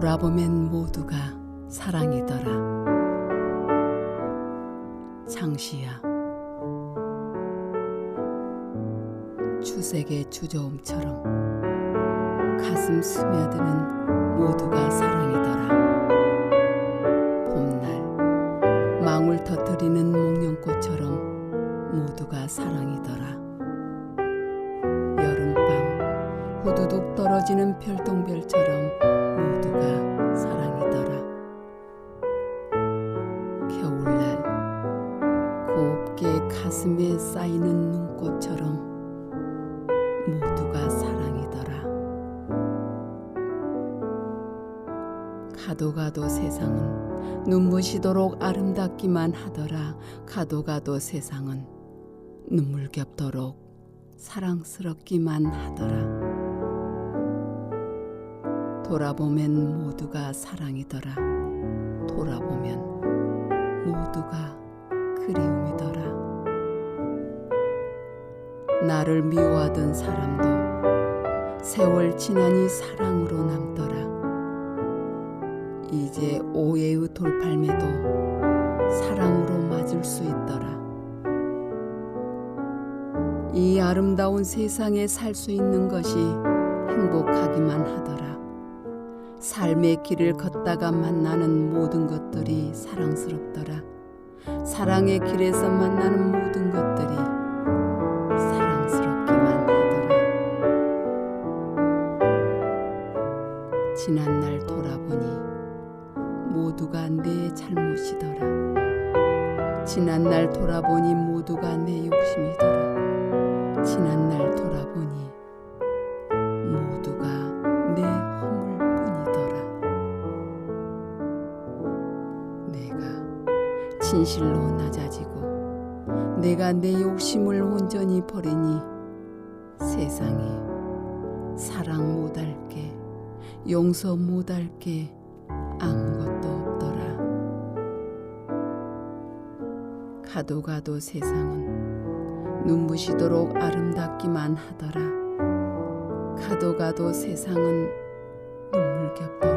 돌아보면 모두가 사랑이더라. 장시야 주색의 주저음처럼 가슴 스며드는 모두가 사랑이더라. 봄날 망울 터뜨리는 목련꽃처럼 모두가 사랑이더라. 여름밤 후두둑 떨어지는 별똥별처럼 모두가 사랑이더라. 겨울날 곱게 가슴에 쌓이는 눈꽃처럼 모두가 사랑이더라. 가도 가도 세상은 눈부시도록 아름답기만 하더라. 가도 가도 세상은 눈물겹도록 사랑스럽기만 하더라. 돌아보면 모두가 사랑이더라. 돌아보면 모두가 그리움이더라. 나를 미워하던 사람도 세월 지나니 사랑으로 남더라. 이제 오해의 돌팔매도 사랑으로 맞을 수 있더라. 이 아름다운 세상에 살 수 있는 것이 행복하기만 하더라. 삶의 길을 걷다가 만나는 모든 것들이 사랑스럽더라. 사랑의 길에서 만나는 모든 것들이 사랑스럽기만 하더라. 지난날 돌아보니 모두가 내 잘못이더라. 지난날 돌아보니 모두가 내 욕심이더라. 지난 진실로 낮아지고 내가 내 욕심을 온전히 버리니 세상에 사랑 못할 게 용서 못할 게 아무것도 없더라. 가도 가도 세상은 눈부시도록 아름답기만 하더라. 가도 가도 세상은 눈물겹도록